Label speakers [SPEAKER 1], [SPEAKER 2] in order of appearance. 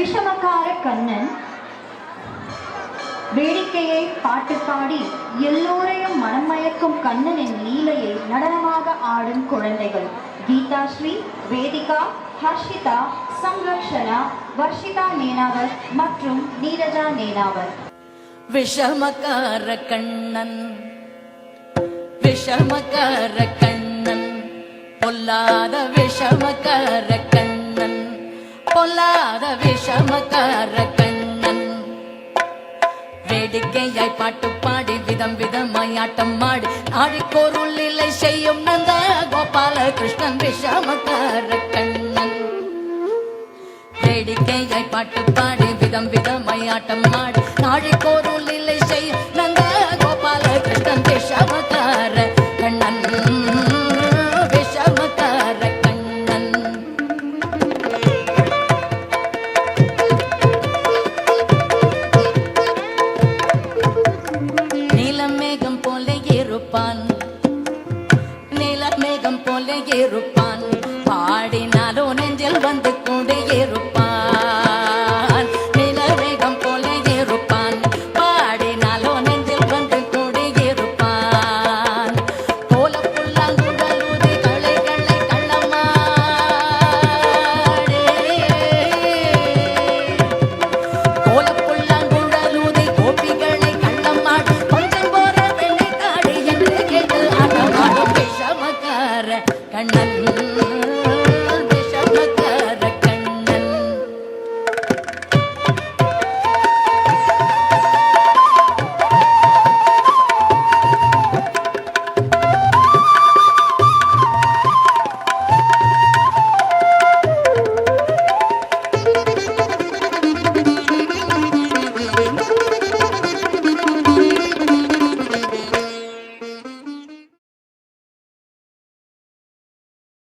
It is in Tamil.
[SPEAKER 1] விஷமக்கார கண்ணன் வேடிக்கையை பாட்டு பாடி எல்லோரையும் மனமயக்கும் கண்ணனின் லீலையை நடனமாக ஆடும் குழந்தைகள். கீதாஸ்ரீ வேதிகா ஹர்ஷிதா சம்ரக்ஷனா வர்ஷிதா நேனாவர் மற்றும் நீரஜா நேனாவர்
[SPEAKER 2] விஷமக்கார கண்ணன் விஷமக்கார கண்ணன் பொல்லாத பொல்லாத விஷமக்கார கண்ணன். வேடிக்கையாய் பாட்டு பாடி விதம் விதமாய் ஆட்டம் மாடி நாடிக்கோருள் இல்லை செய்யும் நந்த கோபால கிருஷ்ணன் விஷமக்கார கண்ணன். வேடிக்கையாய் பாட்டு பாடி விதம் விதமாய் ஆட்டம் மாடி நாழிக்கோருள் இல்லை செய்யும் இருப்பான். நில மேகம் போல இருப்பான் பாடினாலும் நெஞ்சில் வந்து கொண்டே இருப்பான்